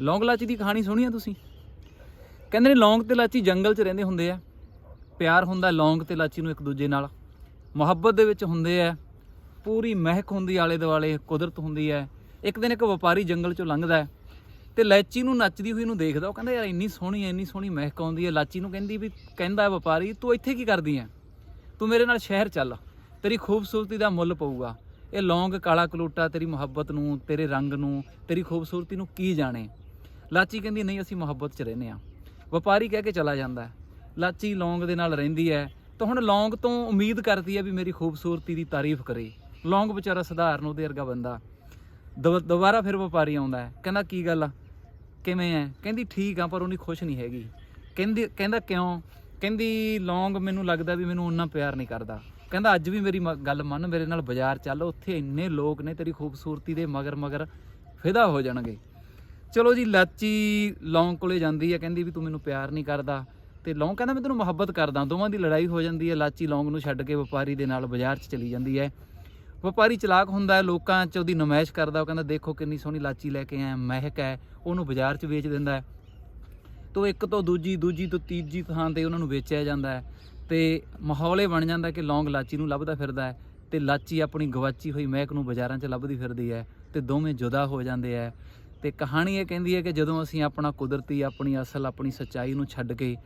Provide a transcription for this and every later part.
ਲੌਂਗ ਲਾਚੀ ਦੀ ਕਹਾਣੀ ਸੁਣੀ ਆ ਤੁਸੀਂ? ਕਹਿੰਦੇ ਨੇ ਲੌਂਗ ਤੇ ਲਾਚੀ ਜੰਗਲ 'ਚ ਰਹਿੰਦੇ ਹੁੰਦੇ ਆ। ਪਿਆਰ ਹੁੰਦਾ ਲੌਂਗ ਤੇ ਲਾਚੀ ਨੂੰ ਇੱਕ ਦੂਜੇ ਨਾਲ। ਮੁਹੱਬਤ ਦੇ ਵਿੱਚ ਹੁੰਦੇ ਆ। ਪੂਰੀ ਮਹਿਕ ਹੁੰਦੀ ਆਲੇ ਦੁਆਲੇ, ਕੁਦਰਤ ਹੁੰਦੀ ਹੈ ਇੱਕ ਦਿਨ ਇੱਕ ਵਪਾਰੀ ਜੰਗਲ 'ਚੋਂ ਲੰਘਦਾ ਹੈ ਤੇ ਲਾਚੀ ਨੂੰ ਨੱਚਦੀ ਹੋਈ ਨੂੰ ਦੇਖਦਾ। ਉਹ ਕਹਿੰਦਾ, ਯਾਰ ਇੰਨੀ ਸੋਹਣੀ ਹੈ ਇੰਨੀ ਸੋਹਣੀ ਮਹਿਕ ਆਉਂਦੀ ਹੈ ਲਾਚੀ ਨੂੰ ਕਹਿੰਦੀ ਵੀ, ਕਹਿੰਦਾ ਵਪਾਰੀ, ਤੂੰ ਇੱਥੇ ਕੀ ਕਰਦੀ ਹੈ ਤੂੰ ਮੇਰੇ ਨਾਲ ਸ਼ਹਿਰ ਚੱਲ। ਤੇਰੀ ਖੂਬਸੂਰਤੀ ਦਾ ਮੁੱਲ ਪਊਗਾ। ਇਹ ਲੌਂਗ ਕਾਲਾ ਕਲੋਟਾ ਤੇਰੀ ਮੁਹੱਬਤ ਨੂੰ, ਤੇਰੇ ਰੰਗ ਨੂੰ, ਤੇਰੀ ਖੂਬਸੂਰਤੀ ਨੂੰ ਕੀ ਜਾਣੇ? ਲਾਚੀ ਕਹਿੰਦੀ, ਨਹੀਂ, ਅਸੀਂ ਮੁਹੱਬਤ 'ਚ ਰਹਿੰਦੇ ਆ ਵਪਾਰੀ ਕਹਿ ਕੇ ਚਲਾ ਜਾਂਦਾ ਲਾਚੀ ਲੌਂਗ ਦੇ ਨਾਲ ਰਹਿੰਦੀ ਹੈ। ਤਾਂ ਹੁਣ ਲੌਂਗ ਤੋਂ ਉਮੀਦ ਕਰਦੀ ਹੈ ਵੀ ਮੇਰੀ ਖੂਬਸੂਰਤੀ ਦੀ ਤਾਰੀਫ ਕਰੇ। ਲੌਂਗ ਵਿਚਾਰਾ ਸਧਾਰਨ, ਉਹਦੇ ਵਰਗਾ ਬੰਦਾ। ਦੁਬ- ਦੁਬਾਰਾ ਫਿਰ ਵਪਾਰੀ ਆਉਂਦਾ ਕਹਿੰਦਾ, ਕੀ ਗੱਲ ਆ? ਕਿਵੇਂ ਹੈ ਕਹਿੰਦੀ, ਠੀਕ ਆ, ਪਰ ਉਹਨੀ ਖੁਸ਼ ਨਹੀਂ ਹੈਗੀ। ਕਹਿੰਦੀ, ਕਹਿੰਦਾ, ਕਿਉਂ? ਕਹਿੰਦੀ, ਲੌਂਗ ਮੈਨੂੰ ਲੱਗਦਾ ਵੀ ਮੈਨੂੰ ਉਹਨਾਂ ਪਿਆਰ ਨਹੀਂ ਕਰਦਾ। ਕਹਿੰਦਾ, ਅੱਜ ਵੀ ਮੇਰੀ ਮ- ਗੱਲ ਮੰਨ, ਮੇਰੇ ਨਾਲ ਬਾਜ਼ਾਰ ਚੱਲ, ਉੱਥੇ ਇੰਨੇ ਲੋਕ ਨੇ, ਤੇਰੀ ਖੂਬਸੂਰਤੀ ਦੇ ਮਗਰ ਮਗਰ ਫਿਦਾ ਹੋ ਜਾਣਗੇ। ਚਲੋ ਜੀ, ਲਾਚੀ ਲੌਂਗ ਕੋਲੇ ਜਾਂਦੀ ਹੈ ਕਹਿੰਦੀ ਵੀ ਤੂੰ ਮੈਨੂੰ ਪਿਆਰ ਨਹੀਂ ਕਰਦਾ। ਤੇ ਲੌਂਗ ਕਹਿੰਦਾ, ਮੈਂ ਤੈਨੂੰ ਮੁਹੱਬਤ ਕਰਦਾ, ਦੋਵਾਂ ਦੀ ਲੜਾਈ ਹੋ ਜਾਂਦੀ ਹੈ ਲਾਚੀ ਲੌਂਗ ਨੂੰ ਛੱਡ ਕੇ ਵਪਾਰੀ ਦੇ ਨਾਲ ਬਾਜ਼ਾਰ 'ਚ ਚਲੀ ਜਾਂਦੀ ਹੈ ਵਪਾਰੀ ਚਲਾਕ ਹੁੰਦਾ ਹੈ, ਲੋਕਾਂ 'ਚ ਉਹਦੀ ਨਮਾਇਸ਼ ਕਰਦਾ, ਉਹ ਕਹਿੰਦਾ, ਦੇਖੋ ਕਿੰਨੀ ਸੋਹਣੀ ਲਾਚੀ ਲੈ ਕੇ ਆਇਆ, ਮਹਿਕ ਹੈ। ਉਹਨੂੰ ਬਾਜ਼ਾਰ 'ਚ ਵੇਚ ਦਿੰਦਾ ਹੈ। ਤੋਂ ਇੱਕ ਤੋਂ ਦੂਜੀ ਦੂਜੀ ਤੋਂ ਤੀਜੀ ਥਾਂ ਤੇ ਉਹਨਾਂ ਨੂੰ ਵੇਚਿਆ ਜਾਂਦਾ ਹੈ। ਤੇ ਮਾਹੌਲ ਇਹ ਬਣ ਜਾਂਦਾ ਕਿ ਲੌਂਗ ਲਾਚੀ ਨੂੰ ਲੱਭਦਾ ਫਿਰਦਾ ਹੈ ਤੇ ਲਾਚੀ ਆਪਣੀ ਗਵਾਚੀ ਹੋਈ ਮਹਿਕ ਨੂੰ ਬਾਜ਼ਾਰਾਂ 'ਚ ਲੱਭਦੀ ਫਿਰਦੀ ਹੈ ਤੇ ਦੋਵੇਂ ਜੁਦਾ ਹੋ ਜਾਂਦੇ ਹੈ। ਤੇ ਕਹਾਣੀ ਇਹ ਕਹਿੰਦੀ ਹੈ ਕਿ ਜਦੋਂ ਅਸੀਂ ਆਪਣਾ ਕੁਦਰਤੀ, ਆਪਣੀ ਅਸਲ, ਆਪਣੀ ਸੱਚਾਈ ਨੂੰ ਛੱਡ ਕੇ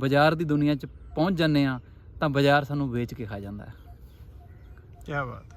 ਬਾਜ਼ਾਰ ਦੀ ਦੁਨੀਆ 'ਚ ਪਹੁੰਚ ਜਾਂਦੇ ਆ ਤਾਂ ਬਾਜ਼ਾਰ ਸਾਨੂੰ ਵੇਚ ਕੇ ਖਾ ਜਾਂਦਾ ਹੈ। ਕੀ ਬਾਤ